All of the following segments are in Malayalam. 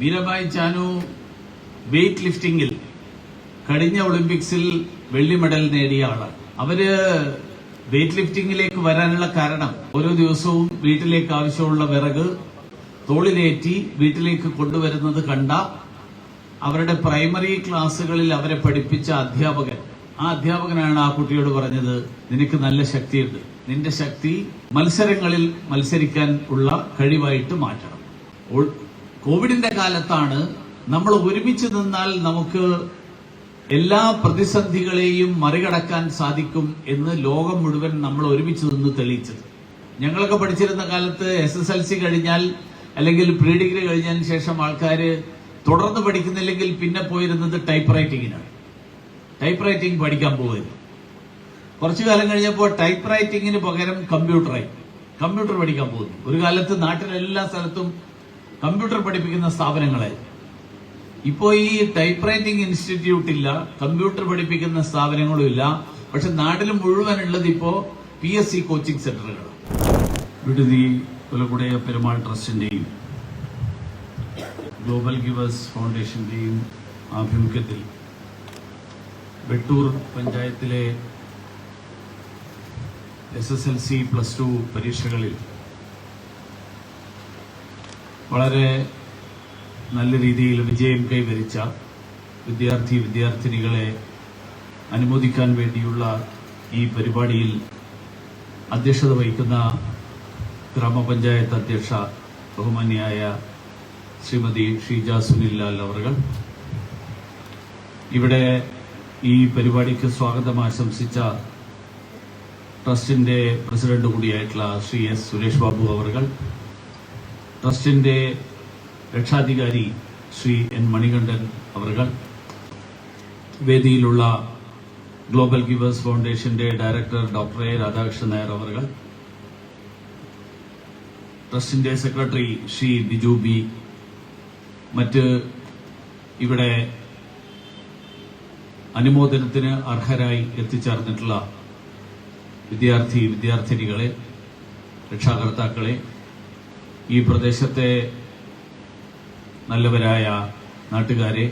മീരബായ് ചാനു വെയ്റ്റ് ലിഫ്റ്റിംഗിൽ കഴിഞ്ഞ ഒളിമ്പിക്സിൽ വെള്ളി മെഡൽ നേടിയ ആളാണ് അവർ വെയ്റ്റ് ലിഫ്റ്റിംഗിലേക്ക് വരാനുള്ള കാരണം ഓരോ ദിവസവും വീട്ടിലേക്ക് ആവശ്യമുള്ള വിറക് തോളിലേറ്റി വീട്ടിലേക്ക് കൊണ്ടുവരുന്നത് കണ്ട അവരുടെ പ്രൈമറി ക്ലാസ്സുകളിൽ അവരെ പഠിപ്പിച്ച അധ്യാപകൻ. ആ അധ്യാപകനാണ് ആ കുട്ടിയോട് പറഞ്ഞത് നിനക്ക് നല്ല ശക്തിയുണ്ട്. നിന്റെ ശക്തി മത്സരങ്ങളിൽ മത്സരിക്കാൻ ഉള്ള കഴിവായിട്ട് മാറ്റണം. കോവിഡിന്റെ കാലത്താണ് നമ്മൾ ഒരുമിച്ച് നിന്നാൽ നമുക്ക് എല്ലാ പ്രതിസന്ധികളെയും മറികടക്കാൻ സാധിക്കും എന്ന് ലോകം മുഴുവൻ നമ്മൾ ഒരുമിച്ച് നിന്ന് തെളിയിച്ചത്. ഞങ്ങളൊക്കെ പഠിച്ചിരുന്ന കാലത്ത് എസ് എസ് എൽ സി കഴിഞ്ഞാൽ അല്ലെങ്കിൽ പ്രീ ഡിഗ്രി കഴിഞ്ഞതിന് ശേഷം ആൾക്കാർ തുടർന്ന് പഠിക്കുന്നില്ലെങ്കിൽ പിന്നെ പോയിരുന്നത് ടൈപ്പ് റൈറ്റിങ്ങിനാണ് ടൈപ്പ് റൈറ്റിംഗ് പഠിക്കാൻ പോകരുത് കുറച്ചു കാലം കഴിഞ്ഞപ്പോൾ ടൈപ്പ് റൈറ്റിങ്ങിന് പകരം കമ്പ്യൂട്ടറായി. കമ്പ്യൂട്ടർ പഠിക്കാൻ പോകുന്നു ഒരു കാലത്ത് നാട്ടിലെല്ലാ സ്ഥലത്തും കമ്പ്യൂട്ടർ പഠിപ്പിക്കുന്ന സ്ഥാപനങ്ങളെ. ഇപ്പോ ഈ ടൈപ്പ് റൈറ്റിംഗ് ഇൻസ്റ്റിറ്റ്യൂട്ട് ഇല്ല കമ്പ്യൂട്ടർ പഠിപ്പിക്കുന്ന സ്ഥാപനങ്ങളും ഇല്ല. പക്ഷെ നാട്ടിൽ മുഴുവൻ ഉള്ളത് ഇപ്പോ പി എസ് സി കോച്ചിങ് സെന്ററുകളാണ്. വിടുതി പെരുമാൾ ട്രസ്റ്റിന്റെയും ഗ്ലോബൽ ഗിവേഴ്സ് ഫൗണ്ടേഷന്റെയും ആഭിമുഖ്യത്തിൽ വെട്ടൂർ പഞ്ചായത്തിലെ S S L C plus two പരീക്ഷകളിൽ വളരെ നല്ല രീതിയിൽ വിജയം കൈവരിച്ച വിദ്യാർത്ഥി വിദ്യാർത്ഥിനികളെ അനുമോദിക്കാൻ വേണ്ടിയുള്ള ഈ പരിപാടിയിൽ അധ്യക്ഷത വഹിക്കുന്ന ഗ്രാമപഞ്ചായത്ത് അധ്യക്ഷ ബഹുമാന്യായ ശ്രീമതി ഷീജ സുനിൽലാൽ അവർ ഇവിടെ ഈ പരിപാടിക്ക് സ്വാഗതം ആശംസിച്ച ട്രസ്റ്റിന്റെ പ്രസിഡന്റ് കൂടിയായിട്ടുള്ള ശ്രീ എസ് സുരേഷ് ബാബു അവർ ട്രസ്റ്റിന്റെ രക്ഷാധികാരി ശ്രീ എൻ മണികണ്ഠൻ അവർകൾ വേദിയിലുള്ള ഗ്ലോബൽ ഗിവേഴ്സ് ഫൗണ്ടേഷന്റെ director doctor A Radhakrishnan Nair അവർകൾ ട്രസ്റ്റിന്റെ സെക്രട്ടറി ശ്രീ ബിജു ബി മറ്റ് ഇവിടെ അനുമോദനത്തിന് അർഹരായി എത്തിച്ചേർന്നിട്ടുള്ള വിദ്യാർത്ഥി വിദ്യാർത്ഥിനികളെ രക്ഷാകർത്താക്കളെ ഈ പ്രദേശത്തെ നല്ലവരായ നാട്ടുകാരെ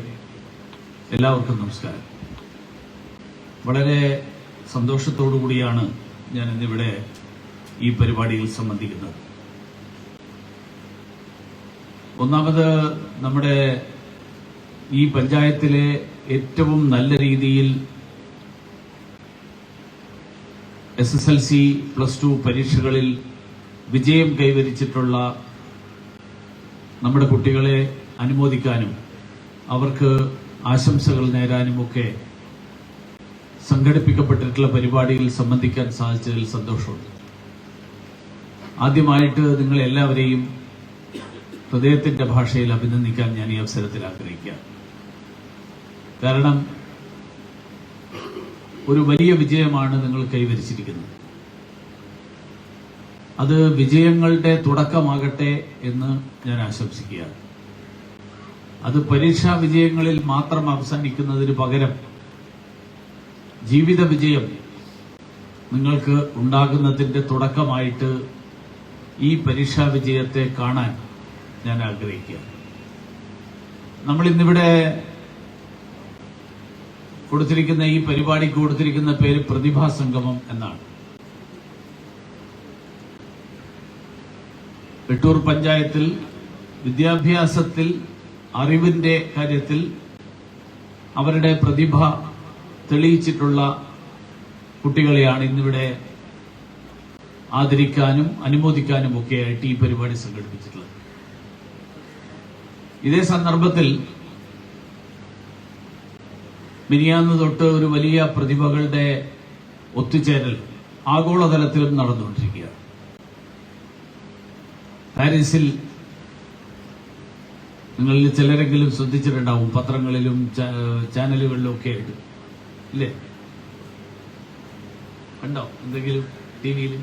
എല്ലാവർക്കും നമസ്കാരം. വളരെ സന്തോഷത്തോടു കൂടിയാണ് ഞാൻ ഇന്നിവിടെ ഈ പരിപാടിയിൽ സംബന്ധിക്കുന്നത്. ഒന്നാമത് നമ്മുടെ ഈ പഞ്ചായത്തിലെ ഏറ്റവും നല്ല രീതിയിൽ S S L C plus two പരീക്ഷകളിൽ വിജയം കൈവരിച്ചിട്ടുള്ള നമ്മുടെ കുട്ടികളെ അനുമോദിക്കാനും അവർക്ക് ആശംസകൾ നേരാനും ഒക്കെ സംഘടിപ്പിക്കപ്പെട്ടിട്ടുള്ള പരിപാടിയിൽ സംബന്ധിക്കാൻ സാധിച്ചതിൽ സന്തോഷമുണ്ട്. ആദ്യമായിട്ട് നിങ്ങൾ എല്ലാവരെയും ഹൃദയത്തിന്റെ ഭാഷയിൽ അഭിനന്ദിക്കാൻ ഞാൻ ഈ അവസരത്തിൽ ആഗ്രഹിക്കുകയാണ്. കാരണം ഒരു വലിയ വിജയമാണ് നിങ്ങൾ കൈവരിച്ചിരിക്കുന്നത്. അത് വിജയങ്ങളുടെ തുടക്കമാകട്ടെ എന്ന് ഞാൻ ആശംസിക്കുകയാണ്. അത് പരീക്ഷാ വിജയങ്ങളിൽ മാത്രം അവസാനിക്കുന്നതിന് പകരം ജീവിത വിജയം നിങ്ങൾക്ക് ഉണ്ടാകുന്നതിന്റെ തുടക്കമായിട്ട് ഈ പരീക്ഷാ വിജയത്തെ കാണാൻ ഞാൻ ആഗ്രഹിക്കുക നമ്മൾ ഇന്നിവിടെ കൊടുത്തിരിക്കുന്ന ഈ പരിപാടിക്ക് കൊടുത്തിരിക്കുന്ന പേര് പ്രതിഭാ സംഗമം എന്നാണ്. വെട്ടൂർ പഞ്ചായത്തിൽ വിദ്യാഭ്യാസത്തിൽ അറിവിന്റെ കാര്യത്തിൽ അവരുടെ പ്രതിഭ തെളിയിച്ചിട്ടുള്ള കുട്ടികളെയാണ് ഇന്നിവിടെ ആദരിക്കാനും അനുമോദിക്കാനും ഒക്കെയായിട്ട് ഈ പരിപാടി സംഘടിപ്പിച്ചിട്ടുള്ളത്. ഇതേ സന്ദർഭത്തിൽ മിനിയാന്ന് തൊട്ട് ഒരു വലിയ പ്രതിഭകളുടെ ഒത്തുചേരൽ ആഗോളതലത്തിലും നടന്നുകൊണ്ടിരിക്കുകയാണ്. പാരീസിൽ നിങ്ങളിൽ ചിലരെങ്കിലും ശ്രദ്ധിച്ചിട്ടുണ്ടാവും പത്രങ്ങളിലും ചാനലുകളിലും ഒക്കെ ആയിട്ട് ഇല്ലേ? കണ്ടോ? എന്തെങ്കിലും ടി വിയിൽ?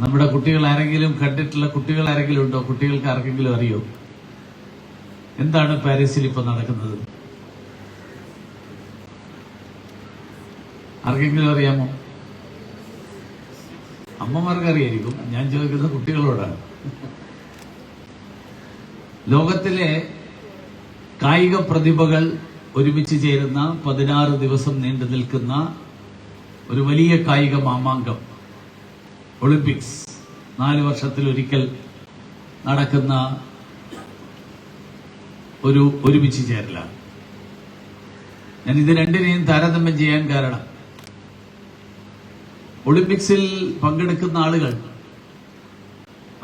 നമ്മുടെ കുട്ടികൾ ആരെങ്കിലും കണ്ടിട്ടുള്ള കുട്ടികൾ ആരെങ്കിലും ഉണ്ടോ? കുട്ടികൾക്ക് ആർക്കെങ്കിലും അറിയോ? എന്താണ് പാരീസിൽ ഇപ്പൊ നടക്കുന്നത്? ആർക്കെങ്കിലും അറിയാമോ? അമ്മമാർക്ക് അറിയായിരിക്കും ഞാൻ ചോദിക്കുന്നത് കുട്ടികളോടാണ്. ലോകത്തിലെ കായിക പ്രതിഭകൾ ഒരുമിച്ച് ചേരുന്ന പതിനാറ് ദിവസം നീണ്ടു നിൽക്കുന്ന ഒരു വലിയ കായിക മാമാങ്കം ഒളിമ്പിക്സ് നാല് വർഷത്തിൽ ഒരിക്കൽ നടക്കുന്ന ഒരു ഒരുമിച്ച് ചേരലാണ്. ഞാൻ ഇത് രണ്ടിനെയും താരതമ്യം ചെയ്യാൻ കാരണം ഒളിമ്പിക്സിൽ പങ്കെടുക്കുന്ന ആളുകൾ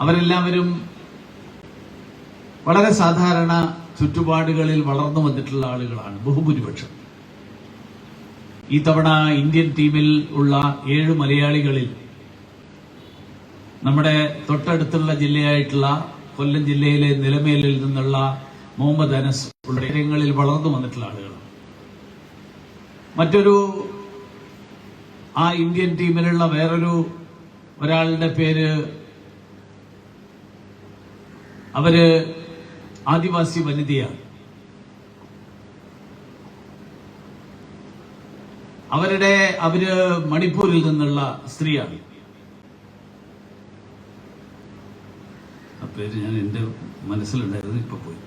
അവരെല്ലാവരും വളരെ സാധാരണ ചുറ്റുപാടുകളിൽ വളർന്നു വന്നിട്ടുള്ള ആളുകളാണ് ബഹുഭൂരിപക്ഷം. ഈ തവണ ഇന്ത്യൻ ടീമിൽ ഉള്ള ഏഴ് മലയാളികളിൽ നമ്മുടെ തൊട്ടടുത്തുള്ള ജില്ലയായിട്ടുള്ള കൊല്ലം ജില്ലയിലെ നിലമേലിൽ നിന്നുള്ള മുഹമ്മദ് അനസ് ഉള്ള വളർന്നു വന്നിട്ടുള്ള ആളുകളാണ്. മറ്റൊരു ആ ഇന്ത്യൻ ടീമിലുള്ള വേറൊരു ഒരാളുടെ പേര് അവർ ആദിവാസി വനിതയാണ്. അവരുടെ അവർ മണിപ്പൂരിൽ നിന്നുള്ള സ്ത്രീയാണ്. ആ പേര് ഞാൻ എന്റെ മനസ്സിലുണ്ടായിരുന്നു ഇപ്പൊ പോയി?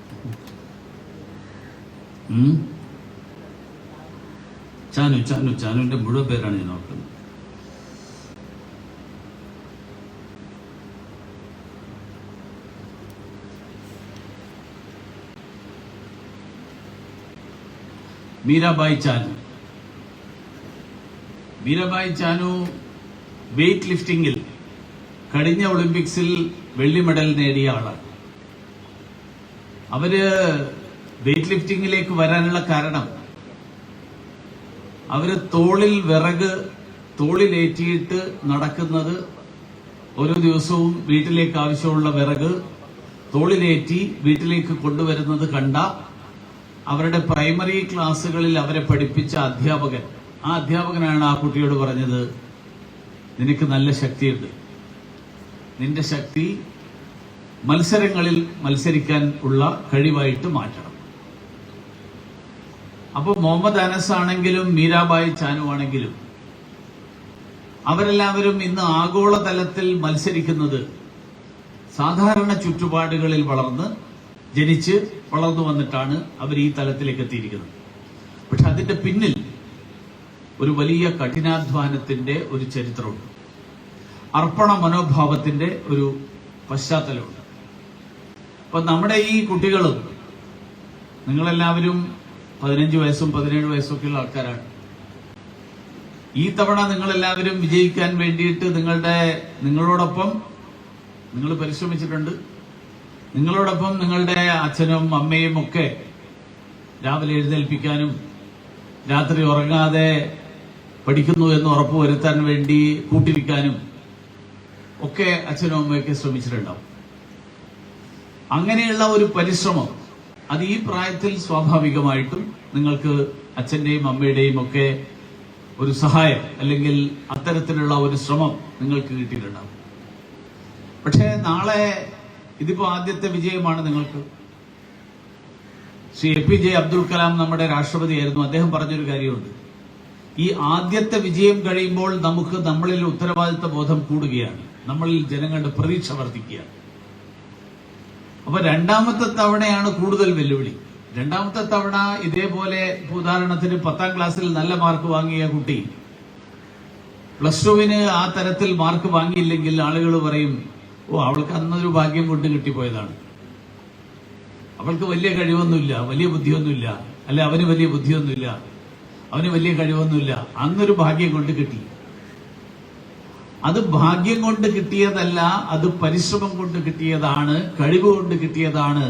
ചാനു ചാനു ചാനുവിന്റെ മുഴുവൻ പേരാണ് ഞാൻ ഓർക്കുന്നത്. മീരാബായി ചാനു മീരാബായി ചാനു വെയ്റ്റ് ലിഫ്റ്റിംഗിൽ കഴിഞ്ഞ ഒളിമ്പിക്സിൽ വെള്ളി മെഡൽ നേടിയ ആളാണ്. അവർ വെയ്റ്റ് ലിഫ്റ്റിംഗിലേക്ക് വരാനുള്ള കാരണം അവർ തോളിൽ വിറക് തോളിലേറ്റിയിട്ട് നടക്കുന്നത് ഓരോ ദിവസവും വീട്ടിലേക്ക് ആവശ്യമുള്ള വിറക് തോളിലേറ്റി വീട്ടിലേക്ക് കൊണ്ടുവരുന്നത് കണ്ട അവരുടെ പ്രൈമറി ക്ലാസ്സുകളിൽ അവരെ പഠിപ്പിച്ച അധ്യാപകൻ. ആ അധ്യാപകനാണ് ആ കുട്ടിയോട് പറഞ്ഞത് നിനക്ക് നല്ല ശക്തിയുണ്ട്. നിന്റെ ശക്തി മത്സരങ്ങളിൽ മത്സരിക്കാൻ ഉള്ള കഴിവായിട്ട് മാറ്റണം. അപ്പൊ മുഹമ്മദ് അനസ് ആണെങ്കിലും മീരാബായി ചാനു ആണെങ്കിലും അവരെല്ലാവരും ഇന്ന് ആഗോളതലത്തിൽ മത്സരിക്കുന്നത് സാധാരണ ചുറ്റുപാടുകളിൽ വളർന്ന് ജനിച്ച് വളർന്നു വന്നിട്ടാണ് അവർ ഈ തലത്തിലേക്ക് എത്തിയിരിക്കുന്നത്. പക്ഷെ അതിന്റെ പിന്നിൽ ഒരു വലിയ കഠിനാധ്വാനത്തിന്റെ ഒരു ചരിത്രമുണ്ട്. അർപ്പണ മനോഭാവത്തിന്റെ ഒരു പശ്ചാത്തലമുണ്ട്. അപ്പൊ നമ്മുടെ ഈ കുട്ടികളും നിങ്ങളെല്ലാവരും പതിനഞ്ച് വയസ്സും പതിനേഴ് വയസ്സൊക്കെയുള്ള ആൾക്കാരാണ്. ഈ തവണ നിങ്ങളെല്ലാവരും വിജയിക്കാൻ വേണ്ടിയിട്ട് നിങ്ങളുടെ നിങ്ങളോടൊപ്പം നിങ്ങൾ പരിശ്രമിച്ചിട്ടുണ്ട്. നിങ്ങളോടൊപ്പം നിങ്ങളുടെ അച്ഛനും അമ്മയും ഒക്കെ രാവിലെ എഴുന്നേൽപ്പിക്കാനും രാത്രി ഉറങ്ങാതെ പഠിക്കുന്നു എന്ന് ഉറപ്പുവരുത്താൻ വേണ്ടി കൂട്ടിരിക്കാനും ഒക്കെ അച്ഛനും അമ്മയൊക്കെ ശ്രമിച്ചിട്ടുണ്ടാവും. അങ്ങനെയുള്ള ഒരു പരിശ്രമം അത് ഈ പ്രായത്തിൽ സ്വാഭാവികമായിട്ടും നിങ്ങൾക്ക് അച്ഛന്റെയും അമ്മയുടെയും ഒക്കെ ഒരു സഹായം അല്ലെങ്കിൽ അത്തരത്തിലുള്ള ഒരു ശ്രമം നിങ്ങൾക്ക് കിട്ടിയിട്ടുണ്ടാവും. പക്ഷേ നാളെ ഇതിപ്പോ ആദ്യത്തെ വിജയമാണ് നിങ്ങൾക്ക്. Shri A P J Abdul Kalam നമ്മുടെ രാഷ്ട്രപതിയായിരുന്നു. അദ്ദേഹം പറഞ്ഞൊരു കാര്യമുണ്ട്. ഈ ആദ്യത്തെ വിജയം കഴിയുമ്പോൾ നമുക്ക് നമ്മളിൽ ഉത്തരവാദിത്ത ബോധം കൂടുകയാണ്. നമ്മളിൽ ജനങ്ങളുടെ പ്രതീക്ഷ വർദ്ധിക്കുകയാണ്. അപ്പൊ രണ്ടാമത്തെ തവണയാണ് കൂടുതൽ വെല്ലുവിളി. രണ്ടാമത്തെ തവണ ഇതേപോലെ ഉദാഹരണത്തിന് പത്താം ക്ലാസ്സിൽ നല്ല മാർക്ക് വാങ്ങിയ കുട്ടി. പ്ലസ് ടുവിന് ആ തരത്തിൽ മാർക്ക് വാങ്ങിയില്ലെങ്കിൽ ആളുകൾ പറയും ഓ അവൾക്ക് അന്നൊരു ഭാഗ്യം കൊണ്ട് കിട്ടിപ്പോയതാണ്. അവൾക്ക് വലിയ കഴിവൊന്നുമില്ല വലിയ ബുദ്ധിയൊന്നുമില്ല. അല്ലെ അവന് വലിയ ബുദ്ധിയൊന്നുമില്ല. അവന് വലിയ കഴിവൊന്നുമില്ല. അന്നൊരു ഭാഗ്യം കൊണ്ട് കിട്ടി. അത് ഭാഗ്യം കൊണ്ട് കിട്ടിയതല്ല അത് പരിശ്രമം കൊണ്ട് കിട്ടിയതാണ് കഴിവ് കൊണ്ട് കിട്ടിയതാണ്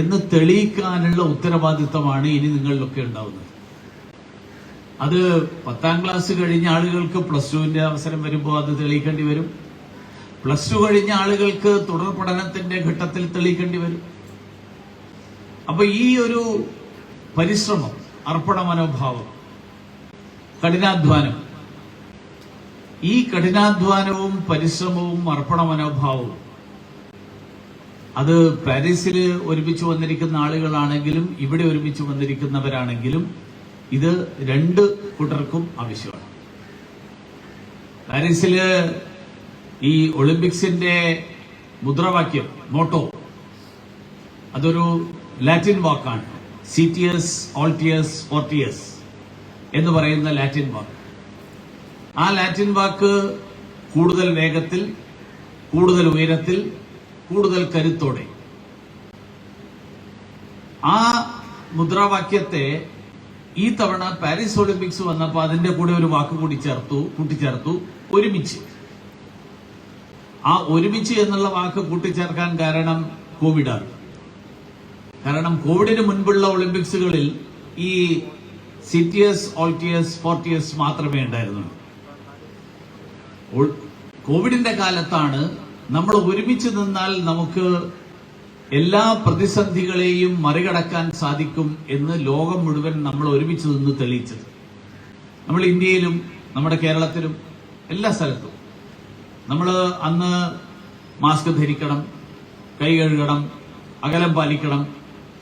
എന്ന് തെളിയിക്കാനുള്ള ഉത്തരവാദിത്തമാണ് ഇനി നിങ്ങളിലൊക്കെ ഉണ്ടാവുന്നത്. അത് പത്താം ക്ലാസ് കഴിഞ്ഞ ആളുകൾക്ക് പ്ലസ് ടുവിന്റെ അവസരം വരുമ്പോൾ അത് തെളിയിക്കേണ്ടി വരും. പ്ലസ് ടു കഴിഞ്ഞ ആളുകൾക്ക് തുടർ പഠനത്തിന്റെ ഘട്ടത്തിൽ തെളിയിക്കേണ്ടി വരും. അപ്പൊ ഈ ഒരു പരിശ്രമം അർപ്പണ മനോഭാവം കഠിനാധ്വാനം ഈ കഠിനാധ്വാനവും പരിശ്രമവും അർപ്പണ മനോഭാവവും അത് പാരീസിൽ ഒരുമിച്ച് വന്നിരിക്കുന്ന ആളുകളാണെങ്കിലും ഇവിടെ ഒരുമിച്ച് വന്നിരിക്കുന്നവരാണെങ്കിലും ഇത് രണ്ട് കൂട്ടർക്കും ആവശ്യമാണ്. പാരീസിൽ ഈ ഒളിമ്പിക്സിന്റെ മുദ്രാവാക്യം മോട്ടോ അതൊരു ലാറ്റിൻ വാക്കാണ്. സിറ്റിയസ് ഓൾട്ടിയസ് ഓർട്ടിയസ് എന്ന് പറയുന്ന ലാറ്റിൻ വാക്ക്. ആ ലാറ്റിൻ വാക്ക് കൂടുതൽ വേഗത്തിൽ കൂടുതൽ ഉയരത്തിൽ കൂടുതൽ കരുത്തോടെ. ആ മുദ്രാവാക്യത്തെ ഈ തവണ പാരീസ് ഒളിമ്പിക്സ് വന്നപ്പോൾ അതിന്റെ കൂടെ ഒരു വാക്ക് കൂടി ചേർത്തു കൂട്ടിച്ചേർത്തു ഒരുമിച്ച്. ആ ഒരുമിച്ച് എന്നുള്ള വാക്ക് കൂട്ടിച്ചേർക്കാൻ കാരണം കോവിഡാണ്. കാരണം കോവിഡിന് മുൻപുള്ള ഒളിമ്പിക്സുകളിൽ ഈ സിറ്റിയസ് ഓൾട്ടിയസ് ഫോർട്ടിയസ് മാത്രമേ ഉണ്ടായിരുന്നുള്ളൂ. കോവിഡിന്റെ കാലത്താണ് നമ്മൾ ഒരുമിച്ച് നിന്നാൽ നമുക്ക് എല്ലാ പ്രതിസന്ധികളെയും മറികടക്കാൻ സാധിക്കും എന്ന് ലോകം മുഴുവൻ നമ്മൾ ഒരുമിച്ച് നിന്ന് തെളിയിച്ചത്. നമ്മൾ ഇന്ത്യയിലും നമ്മുടെ കേരളത്തിലും എല്ലാ സ്ഥലത്തും. നമ്മൾ അന്ന് മാസ്ക് ധരിക്കണം കൈ കഴുകണം അകലം പാലിക്കണം.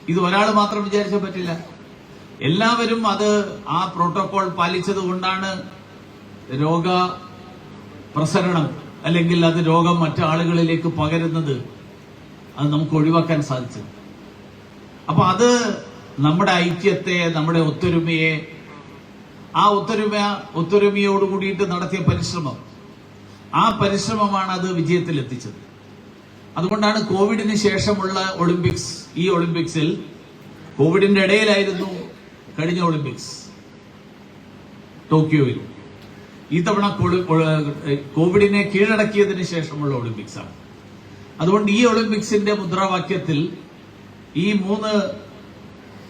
ഇത് ഒരാൾ മാത്രം വിചാരിച്ചാൽ പറ്റില്ല. എല്ലാവരും അത് ആ പ്രോട്ടോകോൾ പാലിച്ചത് കൊണ്ടാണ് രോഗ പ്രസരണം അല്ലെങ്കിൽ അത് രോഗം മറ്റു ആളുകളിലേക്ക് പകരുന്നത് അത് നമുക്ക് ഒഴിവാക്കാൻ സാധിച്ചത്. അപ്പൊ അത് നമ്മുടെ ഐക്യത്തെ നമ്മുടെ ഒത്തൊരുമയെ ആ ഒത്തൊരുമ ഒത്തൊരുമയോട് കൂടിയിട്ട് നടത്തിയ പരിശ്രമം. ആ പരിശ്രമമാണ് അത് വിജയത്തിൽ എത്തിച്ചത് അതുകൊണ്ടാണ് കോവിഡിന് ശേഷമുള്ള ഒളിമ്പിക്സ് ഈ ഒളിമ്പിക്സിൽ കോവിഡിന്റെ ഇടയിലായിരുന്നു കഴിഞ്ഞ ഒളിമ്പിക്സ്. ടോക്കിയോയിൽ. ഈ തവണ കോവിഡിനെ കീഴടക്കിയതിന് ശേഷമുള്ള ഒളിമ്പിക്സ് ആണ് അതുകൊണ്ട് ഈ ഒളിമ്പിക്സിന്റെ മുദ്രാവാക്യത്തിൽ ഈ മൂന്ന്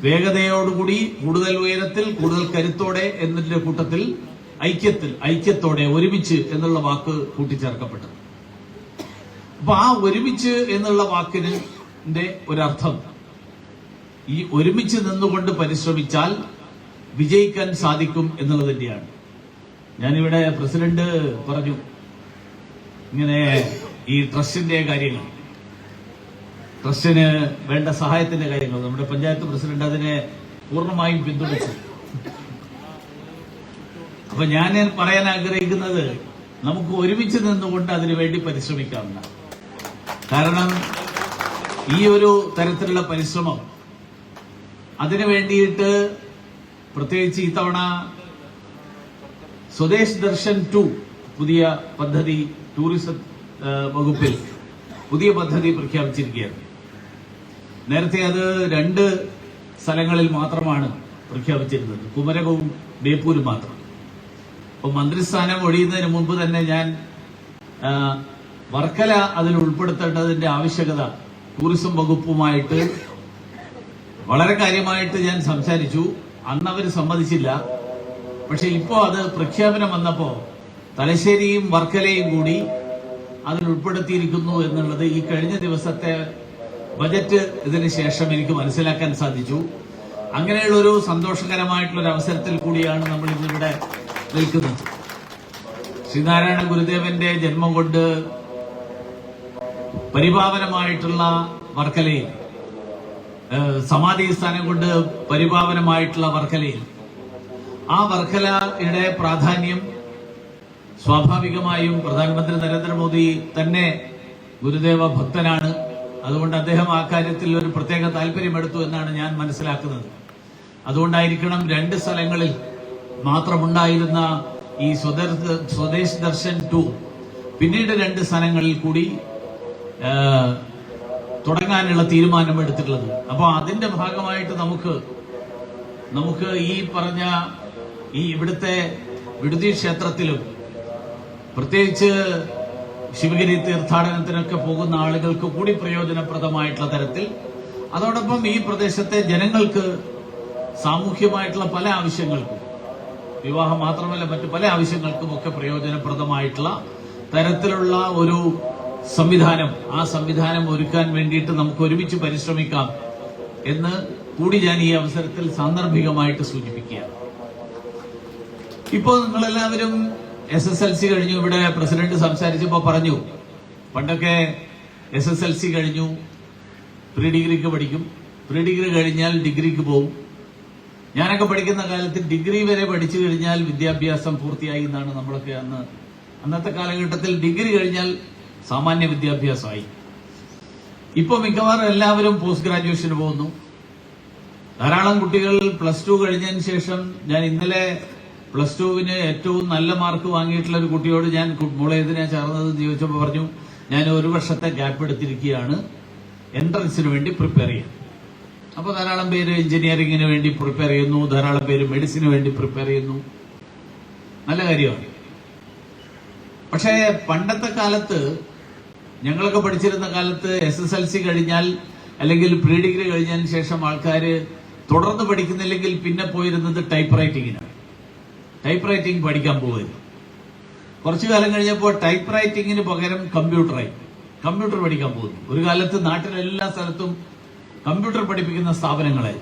വേഗതയോടുകൂടി കൂടുതൽ ഉയരത്തിൽ കൂടുതൽ കരുത്തോടെ എന്നതിന്റെ കൂട്ടത്തിൽ ഐക്യത്തിൽ ഐക്യത്തോടെ ഒരുമിച്ച് എന്നുള്ള വാക്ക് കൂട്ടിച്ചേർക്കപ്പെട്ടത്. അപ്പൊ ആ ഒരുമിച്ച് എന്നുള്ള വാക്കിന്റെ ന്റെ ഒരർത്ഥം ഈ ഒരുമിച്ച് നിന്നുകൊണ്ട് പരിശ്രമിച്ചാൽ വിജയിക്കാൻ സാധിക്കും എന്നുള്ളത് തന്നെയാണ് ഞാനിവിടെ പ്രസിഡന്റ് പറഞ്ഞു. ഇങ്ങനെ ഈ ട്രസ്റ്റിന്റെ കാര്യങ്ങൾ. ട്രസ്റ്റിന് വേണ്ട സഹായത്തിന്റെ കാര്യങ്ങൾ. നമ്മുടെ പഞ്ചായത്ത് പ്രസിഡന്റ് അതിനെ പൂർണമായും പിന്തുണച്ചു. അപ്പൊ ഞാൻ പറയാൻ ആഗ്രഹിക്കുന്നത് നമുക്ക് ഒരുമിച്ച് നിന്നുകൊണ്ട് അതിനുവേണ്ടി പരിശ്രമിക്കാവുന്ന. കാരണം ഈ ഒരു തരത്തിലുള്ള പരിശ്രമം അതിനു വേണ്ടിയിട്ട് പ്രത്യേകിച്ച് ഇത്തവണ സ്വദേശ് ദർശൻ ടു പുതിയ പദ്ധതി ടൂറിസം വകുപ്പിൽ പുതിയ പദ്ധതി പ്രഖ്യാപിച്ചിരിക്കുകയാണ്. നേരത്തെ അത് രണ്ട് സ്ഥലങ്ങളിൽ മാത്രമാണ് പ്രഖ്യാപിച്ചിരുന്നത്. കുമരകവും ബേപ്പൂരും മാത്രം. അപ്പൊ മന്ത്രിസ്ഥാനം ഒഴിയുന്നതിന് മുൻപ് തന്നെ ഞാൻ വർക്കല അതിൽ ഉൾപ്പെടുത്തേണ്ടതിന്റെ ആവശ്യകത ടൂറിസം വകുപ്പുമായിട്ട് വളരെ കാര്യമായിട്ട് ഞാൻ സംസാരിച്ചു. അന്ന് അവർ സമ്മതിച്ചില്ല. പക്ഷെ ഇപ്പോ അത് പ്രഖ്യാപനം വന്നപ്പോൾ തലശ്ശേരിയും വർക്കലയും കൂടി അതിൽ ഉൾപ്പെടുത്തിയിരിക്കുന്നു എന്നുള്ളത് ഈ കഴിഞ്ഞ ദിവസത്തെ ബജറ്റ് ഇതിന് ശേഷം എനിക്ക് മനസ്സിലാക്കാൻ സാധിച്ചു. അങ്ങനെയുള്ള ഒരു സന്തോഷകരമായിട്ടുള്ള ഒരു അവസരത്തിൽ കൂടിയാണ് നമ്മൾ ഇന്നിവിടെ നിൽക്കുന്നത്. ശ്രീനാരായണ ഗുരുദേവന്റെ ജന്മം കൊണ്ട് പരിപാവനമായിട്ടുള്ള വർക്കലയിൽ സമാധി സ്ഥാനം കൊണ്ട് പരിപാവനമായിട്ടുള്ള വർക്കലയിൽ ആ വർക്കലയുടെ പ്രാധാന്യം സ്വാഭാവികമായും പ്രധാനമന്ത്രി നരേന്ദ്രമോദി തന്നെ ഗുരുദേവ ഭക്തനാണ്. അതുകൊണ്ട് അദ്ദേഹം ആ കാര്യത്തിൽ ഒരു പ്രത്യേക താല്പര്യമെടുത്തു എന്നാണ് ഞാൻ മനസ്സിലാക്കുന്നത്. അതുകൊണ്ടായിരിക്കണം രണ്ട് സ്ഥലങ്ങളിൽ മാത്രമുണ്ടായിരുന്ന ഈ സ്വദേശ് ദർശൻ ടു പിന്നീട് രണ്ട് സ്ഥലങ്ങളിൽ കൂടി തുടങ്ങാനുള്ള തുടങ്ങാനുള്ള തീരുമാനമെടുത്തിട്ടുള്ളത്. അപ്പോൾ അതിന്റെ ഭാഗമായിട്ട് നമുക്ക് നമുക്ക് ഈ പറഞ്ഞ ഈ ഇവിടുത്തെ വിടുതി ക്ഷേത്രത്തിലും പ്രത്യേകിച്ച് ശിവഗിരി തീർത്ഥാടനത്തിനൊക്കെ പോകുന്ന ആളുകൾക്ക് കൂടി പ്രയോജനപ്രദമായിട്ടുള്ള തരത്തിൽ അതോടൊപ്പം ഈ പ്രദേശത്തെ ജനങ്ങൾക്ക് സാമൂഹ്യമായിട്ടുള്ള പല ആവശ്യങ്ങൾക്കും വിവാഹം മാത്രമല്ല മറ്റ് പല ആവശ്യങ്ങൾക്കും ഒക്കെ പ്രയോജനപ്രദമായിട്ടുള്ള തരത്തിലുള്ള ഒരു സംവിധാനം ആ സംവിധാനം ഒരുക്കാൻ വേണ്ടിയിട്ട് നമുക്ക് ഒരുമിച്ച് പരിശ്രമിക്കാം എന്ന് കൂടി ഞാൻ ഈ അവസരത്തിൽ സാന്ദർഭികമായിട്ട് സൂചിപ്പിക്കുകയാണ്. ഇപ്പോൾ നിങ്ങളെല്ലാവരും എസ് എസ് എൽ സി കഴിഞ്ഞു. ഇവിടെ പ്രസിഡന്റ് സംസാരിച്ചപ്പോൾ പറഞ്ഞു പണ്ടൊക്കെ എസ് എസ് എൽ സി കഴിഞ്ഞു. പ്രീ ഡിഗ്രിക്ക് പഠിക്കും. പ്രീ ഡിഗ്രി കഴിഞ്ഞാൽ ഡിഗ്രിക്ക് പോകും ഞാനൊക്കെ പഠിക്കുന്ന കാലത്ത് ഡിഗ്രി വരെ പഠിച്ചു കഴിഞ്ഞാൽ വിദ്യാഭ്യാസം പൂർത്തിയായി എന്നാണ് നമ്മളൊക്കെ അന്ന് അന്നത്തെ കാലഘട്ടത്തിൽ ഡിഗ്രി കഴിഞ്ഞാൽ സാമാന്യ വിദ്യാഭ്യാസമായി. ഇപ്പോൾ മിക്കവാറും എല്ലാവരും പോസ്റ്റ് ഗ്രാജുവേഷന് പോകുന്നു. ധാരാളം കുട്ടികൾ പ്ലസ് ടു കഴിഞ്ഞതിന് ശേഷം ഞാൻ ഇന്നലെ പ്ലസ് ടുവിന് ഏറ്റവും നല്ല മാർക്ക് വാങ്ങിയിട്ടുള്ള ഒരു കുട്ടിയോട് ഞാൻ മോളെ എന്തിനാ ചേർന്നത് ചോദിച്ചപ്പോൾ പറഞ്ഞു ഞാൻ ഒരു വർഷത്തെ ഗ്യാപ്പ് എടുത്തിരിക്കുകയാണ്. എൻട്രൻസിന് വേണ്ടി പ്രിപ്പയർ ചെയ്യാൻ. അപ്പൊ ധാരാളം പേര് എഞ്ചിനീയറിംഗിന് വേണ്ടി പ്രിപ്പയർ ചെയ്യുന്നു ധാരാളം പേര് മെഡിസിന് വേണ്ടി പ്രിപ്പയർ ചെയ്യുന്നു. നല്ല കാര്യമാണ്. പക്ഷേ പണ്ടത്തെ കാലത്ത് ഞങ്ങളൊക്കെ പഠിച്ചിരുന്ന കാലത്ത് എസ് എസ് എൽ സി കഴിഞ്ഞാൽ അല്ലെങ്കിൽ പ്രീ ഡിഗ്രി കഴിഞ്ഞതിന് ശേഷം ആൾക്കാർ തുടർന്ന് പഠിക്കുന്നില്ലെങ്കിൽ പിന്നെ പോയിരുന്നത് ടൈപ്പ് റൈറ്റിങ്ങിനാണ് ടൈപ്പ് റൈറ്റിംഗ് പഠിക്കാൻ പോകരുത് കുറച്ചു കാലം കഴിഞ്ഞപ്പോൾ ടൈപ്പ് റൈറ്റിങ്ങിന് പകരം കമ്പ്യൂട്ടറായി കമ്പ്യൂട്ടർ പഠിക്കാൻ പോകുന്നു. ഒരു കാലത്ത് നാട്ടിലെല്ലാ സ്ഥലത്തും കമ്പ്യൂട്ടർ പഠിപ്പിക്കുന്ന സ്ഥാപനങ്ങളായി.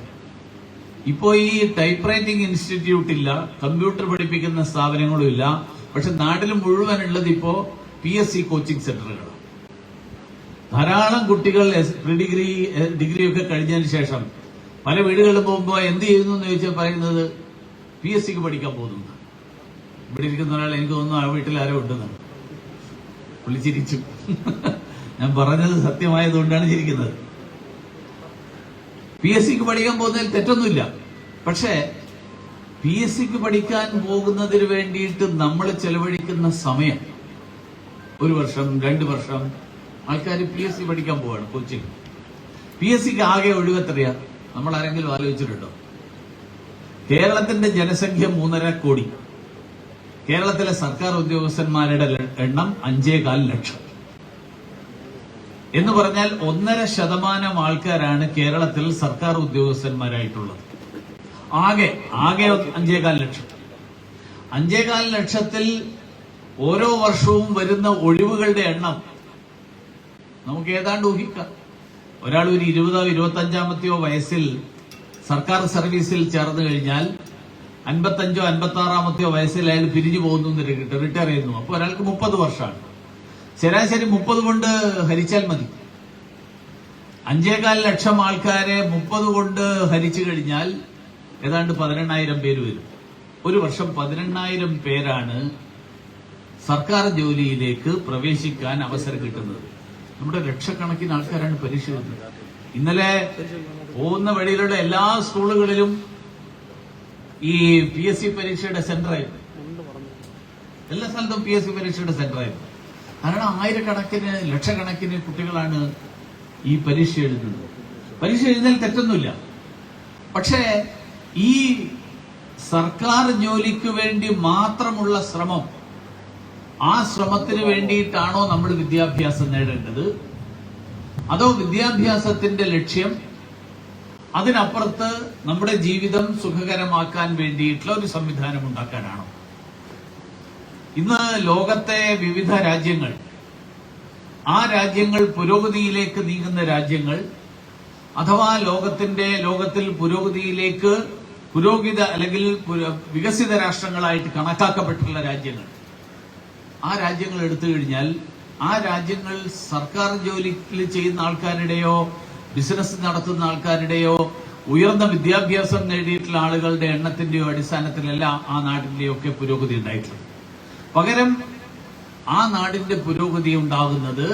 ഇപ്പോ ഈ ടൈപ്പ് റൈറ്റിംഗ് ഇൻസ്റ്റിറ്റ്യൂട്ട് ഇല്ല കമ്പ്യൂട്ടർ പഠിപ്പിക്കുന്ന സ്ഥാപനങ്ങളും ഇല്ല. പക്ഷെ നാട്ടിൽ മുഴുവൻ ഉള്ളത് ഇപ്പോ പി എസ് സി കോച്ചിങ് സെന്ററുകളാണ് ധാരാളം കുട്ടികൾ പ്രീ ഡിഗ്രി ഡിഗ്രി ഒക്കെ കഴിഞ്ഞതിന് ശേഷം പല വീടുകളിൽ പോകുമ്പോൾ എന്ത് ചെയ്യുന്നു എന്ന് ചോദിച്ചാൽ പറയുന്നത് പി എസ് സിക്ക് പഠിക്കാൻ പോകുന്നു ഇവിടെ ഇരിക്കുന്ന ഒരാൾ എനിക്ക് തോന്നുന്നു ആ വീട്ടിൽ ആരോ ഉണ്ടെന്നാണ് പുള്ളി ചിരിച്ചു. ഞാൻ പറഞ്ഞത് സത്യമായതുകൊണ്ടാണ് ചിരിക്കുന്നത്. പി എസ് സിക്ക് പഠിക്കാൻ പോകുന്നതിൽ തെറ്റൊന്നുമില്ല. പക്ഷേ പി എസ് സിക്ക് പഠിക്കാൻ പോകുന്നതിന് വേണ്ടിയിട്ട് നമ്മൾ ചെലവഴിക്കുന്ന സമയം ഒരു വർഷം രണ്ട് വർഷം ആൾക്കാർ പി എസ് സി പഠിക്കാൻ പോവാണ് കോച്ചിങ് പി എസ് സിക്ക് ആകെ ഒഴിവെത്രയാ? നമ്മൾ ആരെങ്കിലും ആലോചിച്ചിട്ടുണ്ടോ? കേരളത്തിന്റെ ജനസംഖ്യ മൂന്നര കോടി. കേരളത്തിലെ സർക്കാർ ഉദ്യോഗസ്ഥന്മാരുടെ എണ്ണം അഞ്ചേകാൽ ലക്ഷം. എന്ന് പറഞ്ഞാൽ ഒന്നര ശതമാനം ആൾക്കാരാണ് കേരളത്തിൽ സർക്കാർ ഉദ്യോഗസ്ഥന്മാരായിട്ടുള്ളത്. ആകെ ആകെ അഞ്ചേകാൽ ലക്ഷം. അഞ്ചേകാൽ ലക്ഷത്തിൽ ഓരോ വർഷവും വരുന്ന ഒഴിവുകളുടെ എണ്ണം നമുക്ക് ഏതാണ്ട് ഊഹിക്കാം. ഒരാൾ ഒരു ഇരുപതോ ഇരുപത്തി അഞ്ചാമത്തെയോ വയസ്സിൽ സർക്കാർ സർവീസിൽ ചേർന്ന് കഴിഞ്ഞാൽ അൻപത്തഞ്ചോ അൻപത്തി ആറാമത്തെയോ വയസ്സിൽ അയാൾ പിരിഞ്ഞു പോകുന്നു റിട്ടയർ ചെയ്യുന്നു. അപ്പോൾ ഒരാൾക്ക് മുപ്പത് വർഷമാണ്. ശരാശരി മുപ്പത് കൊണ്ട് ഹരിച്ചാൽ മതി. അഞ്ചേകാൽ ലക്ഷം ആൾക്കാരെ മുപ്പത് കൊണ്ട് ഹരിച്ചു കഴിഞ്ഞാൽ ഏതാണ്ട് പതിനെണ്ണായിരം പേര് വരും. ഒരു വർഷം പതിനെണ്ണായിരം പേരാണ് സർക്കാർ ജോലിയിലേക്ക് പ്രവേശിക്കാൻ അവസരം കിട്ടുന്നത്. നമ്മുടെ ലക്ഷക്കണക്കിന് ആൾക്കാരാണ് പരീക്ഷ ഇന്നലെ പോകുന്ന വഴിയിലുള്ള എല്ലാ സ്കൂളുകളിലും ഈ പി എസ് സി പരീക്ഷയുടെ സെന്ററായിരുന്നു എല്ലാ സ്ഥലത്തും പി എസ് സി പരീക്ഷയുടെ സെന്ററായിരുന്നു കാരണം ആയിരക്കണക്കിന് ലക്ഷക്കണക്കിന് കുട്ടികളാണ് ഈ പരീക്ഷ എഴുതുന്നത്. പരീക്ഷ എഴുതാൻ തെറ്റൊന്നുമില്ല. പക്ഷേ ഈ സർക്കാർ ജോലിക്ക് വേണ്ടി മാത്രമുള്ള ശ്രമം ആ ശ്രമത്തിന് വേണ്ടിയിട്ടാണോ നമ്മൾ വിദ്യാഭ്യാസം നേടേണ്ടത്? അതോ വിദ്യാഭ്യാസത്തിന്റെ ലക്ഷ്യം അതിനപ്പുറത്ത് നമ്മുടെ ജീവിതം സുഖകരമാക്കാൻ വേണ്ടിയിട്ടുള്ള ഒരു സംവിധാനം ഉണ്ടാക്കാനാണോ? ഇന്ന് ലോകത്തെ വിവിധ രാജ്യങ്ങൾ ആ രാജ്യങ്ങൾ പുരോഗതിയിലേക്ക് നീങ്ങുന്ന രാജ്യങ്ങൾ അഥവാ ലോകത്തിന്റെ ലോകത്തിൽ പുരോഗതിയിലേക്ക് പുരോഗിത അല്ലെങ്കിൽ വികസിത രാഷ്ട്രങ്ങളായിട്ട് കണക്കാക്കപ്പെട്ടിട്ടുള്ള രാജ്യങ്ങൾ ആ രാജ്യങ്ങൾ എടുത്തു കഴിഞ്ഞാൽ ആ രാജ്യങ്ങൾ സർക്കാർ ജോലിയിൽ ചെയ്യുന്ന ആൾക്കാരുടെയോ ബിസിനസ് നടത്തുന്ന ആൾക്കാരുടെയോ ഉയർന്ന വിദ്യാഭ്യാസം നേടിയിട്ടുള്ള ആളുകളുടെ എണ്ണത്തിന്റെയോ അടിസ്ഥാനത്തിലല്ല ആ നാടിന്റെയോ ഒക്കെ പുരോഗതി ഉണ്ടായിട്ടുള്ളത് പകരം ആ നാടിന്റെ പുരോഗതി ഉണ്ടാകുന്നത്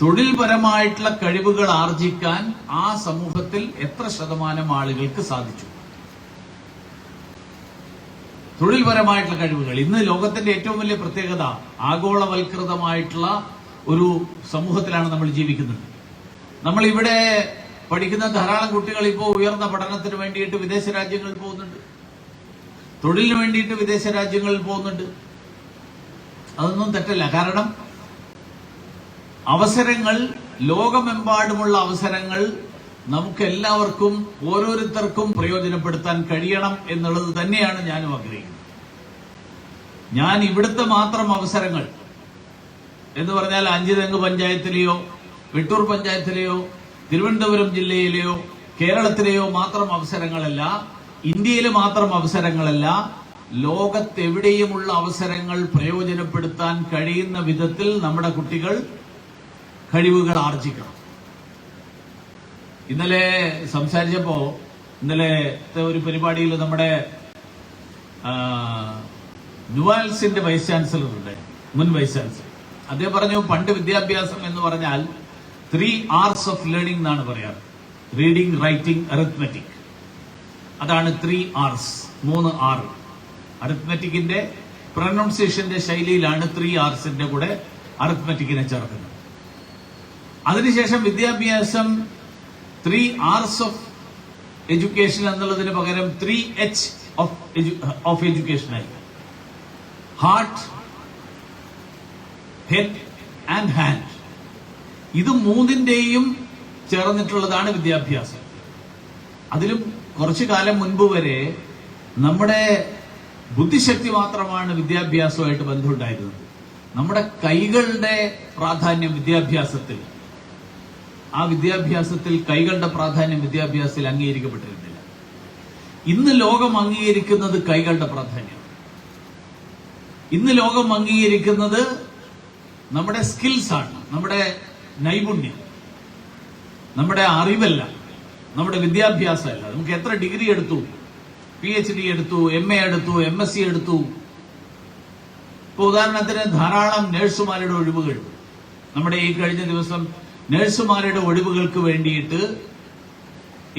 തൊഴിൽപരമായിട്ടുള്ള കഴിവുകൾ ആർജിക്കാൻ ആ സമൂഹത്തിൽ എത്ര ശതമാനം ആളുകൾക്ക് സാധിച്ചു. തൊഴിൽപരമായിട്ടുള്ള കഴിവുകൾ. ഇന്ന് ലോകത്തിന്റെ ഏറ്റവും വലിയ പ്രത്യേകത ആഗോളവൽകൃതമായിട്ടുള്ള ഒരു സമൂഹത്തിലാണ് നമ്മൾ ജീവിക്കുന്നത്. നമ്മൾ ഇവിടെ പഠിക്കുന്ന ധാരാളം കുട്ടികൾ ഇപ്പോൾ ഉയർന്ന പഠനത്തിന് വേണ്ടിയിട്ട് വിദേശ രാജ്യങ്ങളിൽ പോകുന്നുണ്ട്. തൊഴിലിന് വേണ്ടിയിട്ട് വിദേശ രാജ്യങ്ങളിൽ പോകുന്നുണ്ട്. അതൊന്നും തെറ്റല്ല. കാരണം അവസരങ്ങൾ ലോകമെമ്പാടുമുള്ള അവസരങ്ങൾ നമുക്ക് എല്ലാവർക്കും ഓരോരുത്തർക്കും പ്രയോജനപ്പെടുത്താൻ കഴിയണം എന്നുള്ളത് തന്നെയാണ് ഞാനും ആഗ്രഹിക്കുന്നത്. ഞാൻ ഇവിടുത്തെ മാത്രം അവസരങ്ങൾ എന്ന് പറഞ്ഞാൽ അഞ്ചുതെങ്ങ് പഞ്ചായത്തിലെയോ വെട്ടൂർ പഞ്ചായത്തിലെയോ തിരുവനന്തപുരം ജില്ലയിലെയോ കേരളത്തിലെയോ മാത്രം അവസരങ്ങളല്ല ഇന്ത്യയിലെ മാത്രം അവസരങ്ങളല്ല ലോകത്തെവിടെയുമുള്ള അവസരങ്ങൾ പ്രയോജനപ്പെടുത്താൻ കഴിയുന്ന വിധത്തിൽ നമ്മുടെ കുട്ടികൾ കഴിവുകൾ ആർജിക്കണം. ഇന്നലെ സംസാരിച്ചപ്പോ ഇന്നലെ ഒരു പരിപാടിയിൽ നമ്മുടെ നുവാൽസിന്റെ വൈസ് ചാൻസലർ ഉണ്ട് മുൻ വൈസ് ചാൻസലർ അദ്ദേഹം പറഞ്ഞു പണ്ട് വിദ്യാഭ്യാസം എന്ന് പറഞ്ഞാൽ ത്രീ ആർസ് ഓഫ് ലേണിംഗ് എന്നാണ് പറയാറ്. റീഡിംഗ് റൈറ്റിംഗ് അറിത്മെറ്റിക് അതാണ് ത്രീ ആർസ് മൂന്ന് ആർ അറിത്മെറ്റിക്കിന്റെ പ്രൊനൗൺസിയേഷന്റെ ശൈലിയിലാണ് ത്രീ ആർസിന്റെ കൂടെ അറിത്മെറ്റിക്കിനെ ചേർക്കുന്നത്. അതിനുശേഷം വിദ്യാഭ്യാസം ത്രീ ആർസ് ഓഫ് എഡ്യൂക്കേഷൻ എന്നുള്ളതിന് പകരം ത്രീ എച്ച് ഓഫ് എഡ്യൂക്കേഷനായി ഹാർട്ട് ഹെഡ് ആൻഡ് ഹാൻഡ് ഇത് മൂന്നിന്റെയും ചേർന്നിട്ടുള്ളതാണ് വിദ്യാഭ്യാസം. അതിലും കുറച്ചു കാലം മുൻപ് വരെ നമ്മുടെ ബുദ്ധിശക്തി മാത്രമാണ് വിദ്യാഭ്യാസവുമായിട്ട് ബന്ധമുണ്ടായിരുന്നത്. നമ്മുടെ കൈകളുടെ പ്രാധാന്യം വിദ്യാഭ്യാസത്തിൽ. ആ വിദ്യാഭ്യാസത്തിൽ കൈകളുടെ പ്രാധാന്യം വിദ്യാഭ്യാസത്തിൽ അംഗീകരിക്കപ്പെട്ടിരുന്നില്ല. ഇന്ന് ലോകം അംഗീകരിക്കുന്നത് കൈകളുടെ പ്രാധാന്യം. ഇന്ന് ലോകം അംഗീകരിക്കുന്നത് നമ്മുടെ സ്കിൽസ് ആണ് നമ്മുടെ നൈപുണ്യം നമ്മുടെ അറിവല്ല നമ്മുടെ വിദ്യാഭ്യാസമല്ല. നമുക്ക് എത്ര ഡിഗ്രി എടുത്തു? പി എച്ച് ഡി എടുത്തു എം എ എടുത്തു എം എസ് സി എടുത്തു. ഇപ്പൊ ഉദാഹരണത്തിന് ധാരാളം നഴ്സുമാരുടെ ഒഴിവുകൾ. നമ്മുടെ ഈ കഴിഞ്ഞ ദിവസം നഴ്സുമാരുടെ ഒഴിവുകൾക്ക് വേണ്ടിയിട്ട്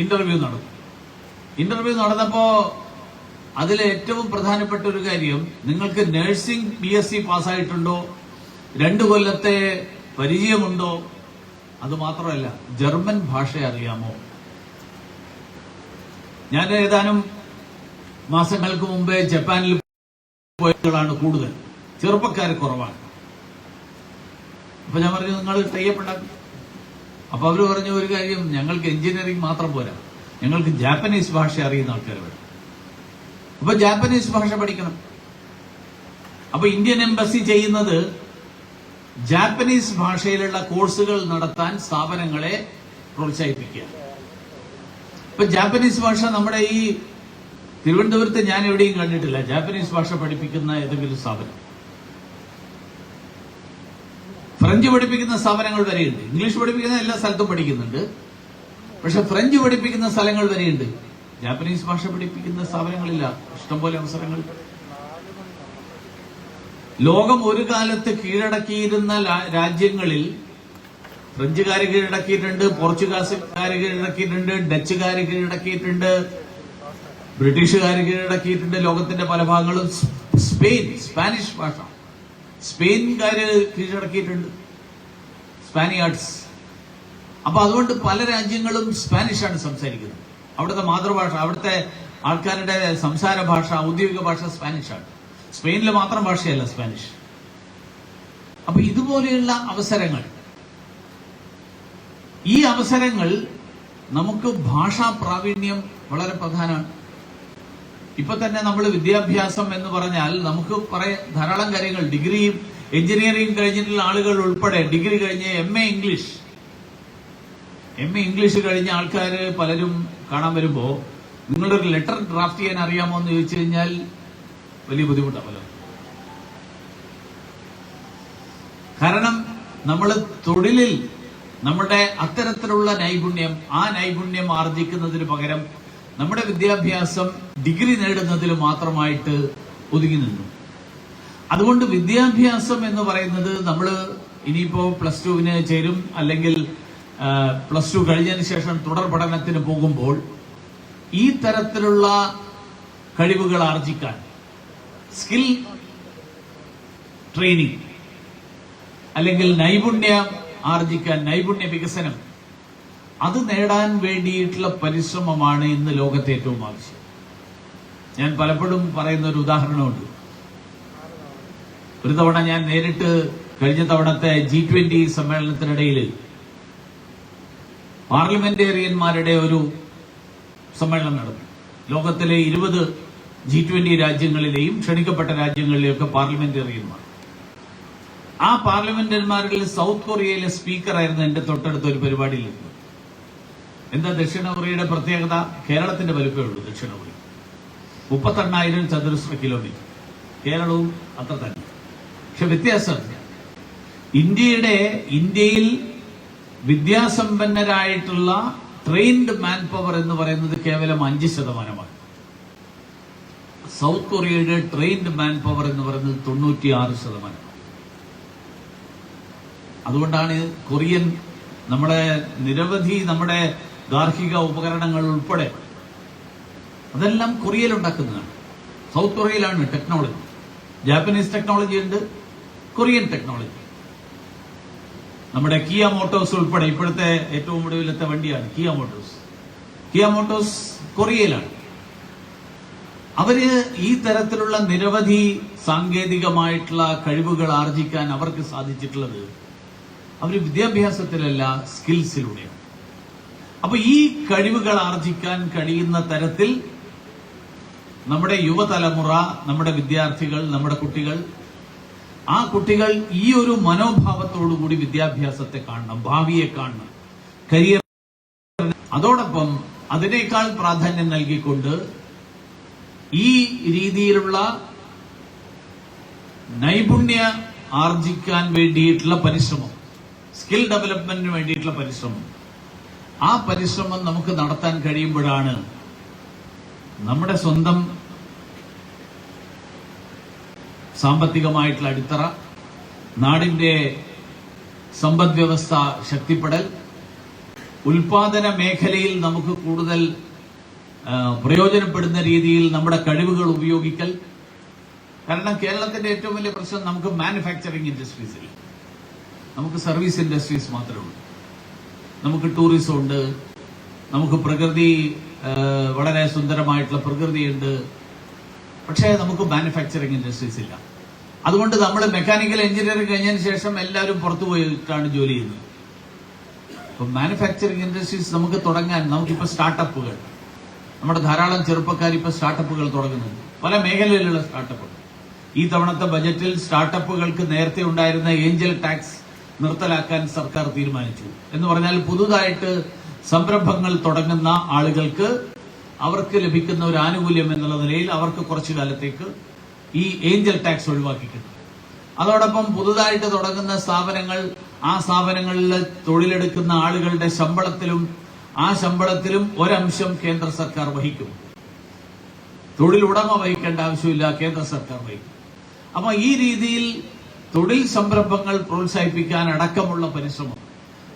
ഇന്റർവ്യൂ നടന്നു. ഇന്റർവ്യൂ നടന്നപ്പോ അതിലെ ഏറ്റവും പ്രധാനപ്പെട്ട ഒരു കാര്യം നിങ്ങൾക്ക് നഴ്സിംഗ് ബി എസ് സി പാസ്സായിട്ടുണ്ടോ? രണ്ടു കൊല്ലത്തെ പരിചയമുണ്ടോ? അത് മാത്രമല്ല ജർമ്മൻ ഭാഷ അറിയാമോ? ഞാൻ ഏതാനും മാസങ്ങൾക്ക് മുമ്പേ ജപ്പാനിൽ പോയതാണ് കൂടുതൽ. ചെറുപ്പക്കാർ കുറവാണ്. അപ്പൊ ഞാൻ പറഞ്ഞു നിങ്ങൾ തയ്യപ്പെടാം അപ്പൊ അവർ പറഞ്ഞ ഒരു കാര്യം ഞങ്ങൾക്ക് എഞ്ചിനീയറിംഗ് മാത്രം പോരാ. ഞങ്ങൾക്ക് ജാപ്പനീസ് ഭാഷ അറിയുന്ന ആൾക്കാർ വേണം അപ്പൊ ജാപ്പനീസ് ഭാഷ പഠിക്കണം. അപ്പൊ ഇന്ത്യൻ എംബസി ചെയ്യുന്നത് ജാപ്പനീസ് ഭാഷയിലുള്ള കോഴ്സുകൾ നടത്താൻ സ്ഥാപനങ്ങളെ പ്രോത്സാഹിപ്പിക്കുക. ഇപ്പൊ ജാപ്പനീസ് ഭാഷ നമ്മുടെ ഈ തിരുവനന്തപുരത്ത് ഞാൻ എവിടെയും കണ്ടിട്ടില്ല. ജാപ്പനീസ് ഭാഷ പഠിപ്പിക്കുന്ന ഏതെങ്കിലും സ്ഥാപനം. ഫ്രഞ്ച് പഠിപ്പിക്കുന്ന സ്ഥാപനങ്ങൾ വരെയുണ്ട്. ഇംഗ്ലീഷ് പഠിപ്പിക്കുന്ന എല്ലാ സ്ഥലത്തും പഠിക്കുന്നുണ്ട്. പക്ഷെ ഫ്രഞ്ച് പഠിപ്പിക്കുന്ന സ്ഥലങ്ങൾ വരെയുണ്ട്. ജാപ്പനീസ് ഭാഷ പഠിപ്പിക്കുന്ന സ്ഥാപനങ്ങളില്ല. ഇഷ്ടംപോലെ അവസരങ്ങൾ. ലോകം ഒരു കാലത്ത് കീഴടക്കിയിരുന്ന രാജ്യങ്ങളിൽ ഫ്രഞ്ചുകാർ കീഴടക്കിയിട്ടുണ്ട് പോർച്ചുഗീസുകാർ കീഴടക്കിയിട്ടുണ്ട് ഡച്ചുകാർ കീഴടക്കിയിട്ടുണ്ട് ബ്രിട്ടീഷുകാർ കീഴടക്കിയിട്ടുണ്ട്. ലോകത്തിന്റെ പല ഭാഗങ്ങളും സ്പെയിൻ സ്പാനിഷ് ഭാഷ. സ്പെയിൻകാര് കീഴടക്കിയിട്ടുണ്ട്. സ്പാനിയാർഡ്സ് അപ്പൊ അതുകൊണ്ട് പല രാജ്യങ്ങളും സ്പാനിഷ് ആണ് സംസാരിക്കുന്നത്. അവിടുത്തെ മാതൃഭാഷ അവിടുത്തെ ആൾക്കാരുടെ സംസാര ഭാഷ ഔദ്യോഗിക ഭാഷ സ്പാനിഷാണ് സ്പെയിനിലെ മാത്രം ഭാഷയല്ല സ്പാനിഷ്. അപ്പൊ ഇതുപോലെയുള്ള അവസരങ്ങൾ. ഈ അവസരങ്ങൾ നമുക്ക് ഭാഷാ പ്രാവീണ്യം വളരെ പ്രധാനമാണ്. ഇപ്പൊ തന്നെ നമ്മൾ വിദ്യാഭ്യാസം എന്ന് പറഞ്ഞാൽ നമുക്ക് പറയ ധാരാളം കാര്യങ്ങൾ. ഡിഗ്രിയും എഞ്ചിനീയറിംഗ് കഴിഞ്ഞിട്ടുള്ള ആളുകൾ ഉൾപ്പെടെ ഡിഗ്രി കഴിഞ്ഞ് M A English. M A English കഴിഞ്ഞ ആൾക്കാർ പലരും കാണാൻ വരുമ്പോ നിങ്ങളുടെ ഒരു ലെറ്റർ ഡ്രാഫ്റ്റ് ചെയ്യാൻ അറിയാമോ എന്ന് ചോദിച്ചു കഴിഞ്ഞാൽ വലിയ ബുദ്ധിമുട്ടാണ് പലരും കാരണം നമ്മൾ തൊഴിലിൽ നമ്മുടെ അത്തരത്തിലുള്ള നൈപുണ്യം ആ നൈപുണ്യം ആർജിക്കുന്നതിന് പകരം നമ്മുടെ വിദ്യാഭ്യാസം ഡിഗ്രി നേടുന്നതിൽ മാത്രമായിട്ട് ഒതുങ്ങി നിന്നു. അതുകൊണ്ട് വിദ്യാഭ്യാസം എന്ന് പറയുന്നത് നമ്മൾ ഇനിയിപ്പോ പ്ലസ് ടുവിന് ചേരും അല്ലെങ്കിൽ പ്ലസ് ടു കഴിഞ്ഞതിന് ശേഷം തുടർ പഠനത്തിന് പോകുമ്പോൾ ഈ തരത്തിലുള്ള കഴിവുകൾ ആർജിക്കാൻ സ്കിൽ ട്രെയിനിങ് അല്ലെങ്കിൽ നൈപുണ്യം ആർജിക്കാൻ നൈപുണ്യ വികസനം അത് നേടാൻ വേണ്ടിയിട്ടുള്ള പരിശ്രമമാണ് ഇന്ന് ലോകത്തെ ഏറ്റവും ആവശ്യം. ഞാൻ പലപ്പോഴും പറയുന്ന ഒരു ഉദാഹരണമുണ്ട്. ഒരു തവണ ഞാൻ നേരിട്ട് കഴിഞ്ഞ തവണത്തെ ജി ട്വന്റി സമ്മേളനത്തിനിടയിൽ പാർലമെന്റേറിയന്മാരുടെ ഒരു സമ്മേളനം നടന്നു. ലോകത്തിലെ ഇരുപത് ജി ട്വന്റി രാജ്യങ്ങളിലെയും ക്ഷണിക്കപ്പെട്ട രാജ്യങ്ങളിലെയൊക്കെ പാർലമെന്റേറിയന്മാർ. ആ പാർലമെന്ററിമാരിൽ സൗത്ത് കൊറിയയിലെ സ്പീക്കറായിരുന്നു എന്റെ തൊട്ടടുത്ത ഒരു പരിപാടിയിലിരുന്നത് എന്താ ദക്ഷിണ കൊറിയയുടെ പ്രത്യേകത? കേരളത്തിന്റെ വലുപ്പമേ ഉള്ളൂ ദക്ഷിണ കൊറിയ. മുപ്പത്തെണ്ണായിരം ചതുരശ്ര കിലോമീറ്റർ കേരളവും അത്ര തന്നെ. പക്ഷെ വ്യത്യാസം ഇന്ത്യയുടെ ഇന്ത്യയിൽ വിദ്യാസമ്പന്നരായിട്ടുള്ള ട്രെയിൻഡ് മാൻ പവർ എന്ന് പറയുന്നത് കേവലം അഞ്ച് ശതമാനമാണ്. സൗത്ത് കൊറിയയുടെ ട്രെയിൻഡ് മാൻ പവർ എന്ന് പറയുന്നത് തൊണ്ണൂറ്റിയാറ് ശതമാനം. അതുകൊണ്ടാണ് കൊറിയൻ നമ്മുടെ നിരവധി നമ്മുടെ ഗാർഹിക ഉപകരണങ്ങൾ ഉൾപ്പെടെ അതെല്ലാം കൊറിയയിൽ ഉണ്ടാക്കുന്നതാണ്. സൗത്ത് കൊറിയയിലാണ് ടെക്നോളജി. ജാപ്പനീസ് ടെക്നോളജി ഉണ്ട് കൊറിയൻ ടെക്നോളജി. നമ്മുടെ കിയ മോട്ടോഴ്സ് ഉൾപ്പെടെ ഇപ്പോഴത്തെ ഏറ്റവും ഒടുവിലത്തെ വണ്ടിയാണ് കിയ മോട്ടോഴ്സ്. കിയ മോട്ടോഴ്സ് കൊറിയയിലാണ്. അവർ ഈ തരത്തിലുള്ള നിരവധി സാങ്കേതികമായിട്ടുള്ള കഴിവുകൾ ആർജിക്കാൻ അവർക്ക് സാധിച്ചിട്ടുള്ളത് അവർ വിദ്യാഭ്യാസത്തിലല്ല സ്കിൽസിലൂടെയാണ് അപ്പൊ ഈ കഴിവുകൾ ആർജിക്കാൻ കഴിയുന്ന തരത്തിൽ നമ്മുടെ യുവതലമുറ നമ്മുടെ വിദ്യാർത്ഥികൾ നമ്മുടെ കുട്ടികൾ ആ കുട്ടികൾ ഈ ഒരു മനോഭാവത്തോടുകൂടി വിദ്യാഭ്യാസത്തെ കാണണം ഭാവിയെ കാണണം കരിയർ അതോടൊപ്പം അതിനേക്കാൾ പ്രാധാന്യം നൽകിക്കൊണ്ട് ഈ രീതിയിലുള്ള നൈപുണ്യ ആർജിക്കാൻ വേണ്ടിയിട്ടുള്ള പരിശ്രമം സ്കിൽ ഡെവലപ്മെന്റിന് വേണ്ടിയിട്ടുള്ള പരിശ്രമം ആ പരിശ്രമം നമുക്ക് നടത്താൻ കഴിയുമ്പോഴാണ് നമ്മുടെ സ്വന്തം സാമ്പത്തികമായിട്ടുള്ള അടിത്തറ നാടിന്റെ സമ്പദ് വ്യവസ്ഥ ശക്തിപ്പെടൽ ഉൽപാദന മേഖലയിൽ നമുക്ക് കൂടുതൽ പ്രയോജനപ്പെടുന്ന രീതിയിൽ നമ്മുടെ കഴിവുകൾ ഉപയോഗിക്കൽ. കാരണം കേരളത്തിന്റെ ഏറ്റവും വലിയ പ്രശ്നം നമുക്ക് മാനുഫാക്ചറിംഗ് ഇല്ല. നമുക്ക് സർവീസ് ഇൻഡസ്ട്രീസ് മാത്രമേ ഉള്ളൂ. നമുക്ക് ടൂറിസം ഉണ്ട്. നമുക്ക് പ്രകൃതി വളരെ സുന്ദരമായിട്ടുള്ള പ്രകൃതിയുണ്ട്. പക്ഷേ നമുക്ക് മാനുഫാക്ചറിങ് ഇൻഡസ്ട്രീസ് ഇല്ല. അതുകൊണ്ട് നമ്മൾ മെക്കാനിക്കൽ എഞ്ചിനീയറിംഗ് കഴിഞ്ഞതിന് ശേഷം എല്ലാവരും പുറത്തു പോയിട്ടാണ് ജോലി ചെയ്യുന്നത്. അപ്പൊ മാനുഫാക്ചറിങ് ഇൻഡസ്ട്രീസ് നമുക്ക് തുടങ്ങാൻ നമുക്കിപ്പോ സ്റ്റാർട്ടപ്പുകൾ നമ്മുടെ ധാരാളം ചെറുപ്പക്കാർ ഇപ്പൊ സ്റ്റാർട്ടപ്പുകൾ തുടങ്ങുന്നുണ്ട്. പല മേഖലയിലുള്ള സ്റ്റാർട്ടപ്പുകൾ ഈ തവണത്തെ ബജറ്റിൽ സ്റ്റാർട്ടപ്പുകൾക്ക് നേരത്തെ ഉണ്ടായിരുന്ന ഏഞ്ചൽ ടാക്സ് നിർത്തലാക്കാൻ സർക്കാർ തീരുമാനിച്ചു. എന്ന് പറഞ്ഞാൽ പുതുതായിട്ട് സംരംഭങ്ങൾ തുടങ്ങുന്ന ആളുകൾക്ക് അവർക്ക് ലഭിക്കുന്ന ഒരു ആനുകൂല്യം എന്നുള്ള നിലയിൽ അവർക്ക് കുറച്ചു കാലത്തേക്ക് ഈ ഏഞ്ചൽ ടാക്സ് ഒഴിവാക്കി കിട്ടും അതോടൊപ്പം പുതുതായിട്ട് തുടങ്ങുന്ന സ്ഥാപനങ്ങൾ ആ സ്ഥാപനങ്ങളിൽ തൊഴിലെടുക്കുന്ന ആളുകളുടെ ശമ്പളത്തിലും ആ ശമ്പളത്തിലും ഒരംശം കേന്ദ്ര സർക്കാർ വഹിക്കും. തൊഴിലുടമ വഹിക്കേണ്ട ആവശ്യമില്ല കേന്ദ്ര സർക്കാർ വഹിക്കും. അപ്പൊ ഈ രീതിയിൽ തൊഴിൽ സംരംഭങ്ങൾ പ്രോത്സാഹിപ്പിക്കാൻ അടക്കമുള്ള പരിശ്രമം.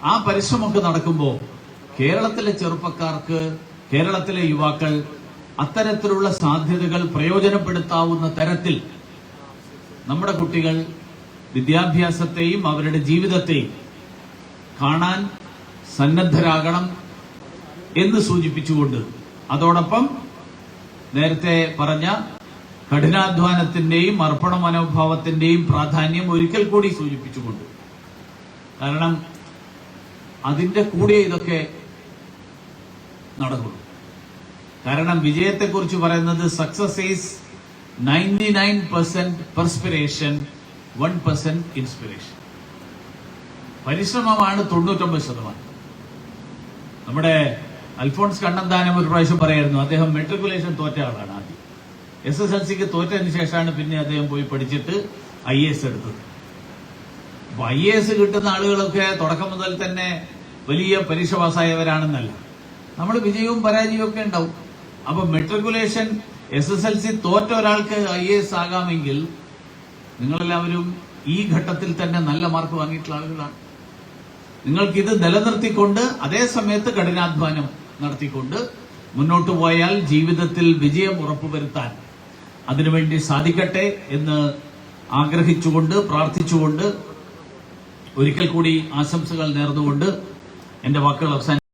ആ പരിശ്രമമൊക്കെ നടക്കുമ്പോൾ കേരളത്തിലെ ചെറുപ്പക്കാർക്ക് കേരളത്തിലെ യുവാക്കൾ അത്തരത്തിലുള്ള സാധ്യതകൾ പ്രയോജനപ്പെടുത്താവുന്ന തരത്തിൽ നമ്മുടെ കുട്ടികൾ വിദ്യാഭ്യാസത്തെയും അവരുടെ ജീവിതത്തെയും കാണാൻ സന്നദ്ധരാകണം എന്ന് സൂചിപ്പിച്ചുകൊണ്ട് അതോടൊപ്പം നേരത്തെ പറഞ്ഞ കഠിനാധ്വാനത്തിന്റെയും അർപ്പണ മനോഭാവത്തിന്റെയും പ്രാധാന്യം ഒരിക്കൽ കൂടി സൂചിപ്പിച്ചുകൊണ്ട്. കാരണം അതിന്റെ കൂടെ ഇതൊക്കെ നടക്കുള്ളൂ കാരണം വിജയത്തെ കുറിച്ച് പറയുന്നത് success is ninety nine percent perspiration one percent inspiration പരിശ്രമമാണ് തൊണ്ണൂറ്റൊമ്പത് ശതമാനം. നമ്മുടെ അൽഫോൺസ് കണ്ണന്താനം ഒരു പ്രാവശ്യം പറയായിരുന്നു അദ്ദേഹം മെട്രിക്കുലേഷൻ തോറ്റ ആളാണ് ആദ്യം. എസ് എസ് എൽ സിക്ക് തോറ്റതിന് ശേഷമാണ് പിന്നെ അദ്ദേഹം പോയി പഠിച്ചിട്ട് ഐ എ എസ് എടുത്തത്. അപ്പൊ ഐ എ എസ് കിട്ടുന്ന ആളുകളൊക്കെ തുടക്കം മുതൽ തന്നെ വലിയ പരീക്ഷ പാസ്സായവരാണെന്നല്ല. നമ്മൾ വിജയവും പരാജയവും ഒക്കെ ഉണ്ടാവും. അപ്പൊ matriculation S S L C തോറ്റ ഒരാൾക്ക് ഐ എ എസ് ആകാമെങ്കിൽ നിങ്ങളെല്ലാവരും ഈ ഘട്ടത്തിൽ തന്നെ നല്ല മാർക്ക് വാങ്ങിയിട്ടുള്ള ആളുകളാണ്. നിങ്ങൾക്ക് ഇത് നിലനിർത്തിക്കൊണ്ട് അതേ സമയത്ത് കഠിനാധ്വാനം നടത്തിക്കൊണ്ട് മുന്നോട്ട് പോയാൽ ജീവിതത്തിൽ വിജയം ഉറപ്പുവരുത്താൻ അതിനുവേണ്ടി സാധിക്കട്ടെ എന്ന് ആഗ്രഹിച്ചുകൊണ്ട് പ്രാർത്ഥിച്ചുകൊണ്ട് ഒരിക്കൽ കൂടി ആശംസകൾ നേർന്നുകൊണ്ട് എന്റെ വാക്കുകൾ അവസാനം